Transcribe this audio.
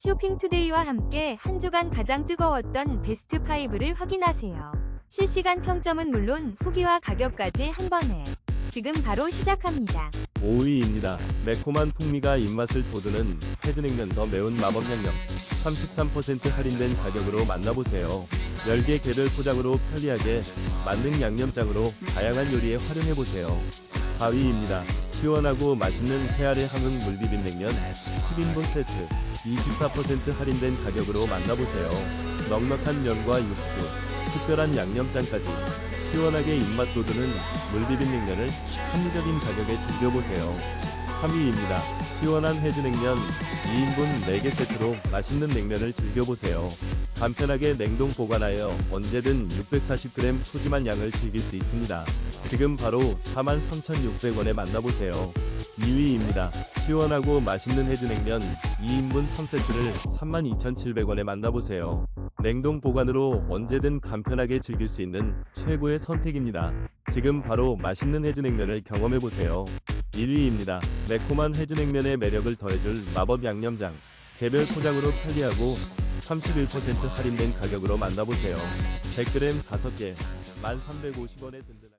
쇼핑투데이와 함께 한 주간 가장 뜨거웠던 베스트 5를 확인하세요. 실시간 평점은 물론 후기와 가격까지 한 번에 지금 바로 시작합니다. 5위입니다. 매콤한 풍미가 입맛을 돋우는 헤드냉면 더 매운 마법 양념 33% 할인된 가격으로 만나보세요. 10개 개별 포장으로 편리하게 만능 양념장으로 다양한 요리에 활용해보세요. 4위입니다. 시원하고 맛있는 태아의 함흥 물비빔 냉면 10인분 세트 24% 할인된 가격으로 만나보세요. 넉넉한 면과 육수, 특별한 양념장까지 시원하게 입맛 돋우는 물비빔 냉면을 합리적인 가격에 즐겨보세요. 3위입니다. 시원한 해주 냉면 2인분 4개 세트로 맛있는 냉면을 즐겨보세요. 간편하게 냉동 보관하여 언제든 640g 푸짐한 양을 즐길 수 있습니다. 지금 바로 43,600원에 만나보세요. 2위입니다. 시원하고 맛있는 해주냉면 2인분 3세트를 32,700원에 만나보세요. 냉동 보관으로 언제든 간편하게 즐길 수 있는 최고의 선택입니다. 지금 바로 맛있는 해주냉면을 경험해보세요. 1위입니다. 매콤한 해주냉면의 매력을 더해줄 마법 양념장. 개별 포장으로 편리하고 31% 할인된 가격으로 만나보세요. 100g 5개 1,350원에 든든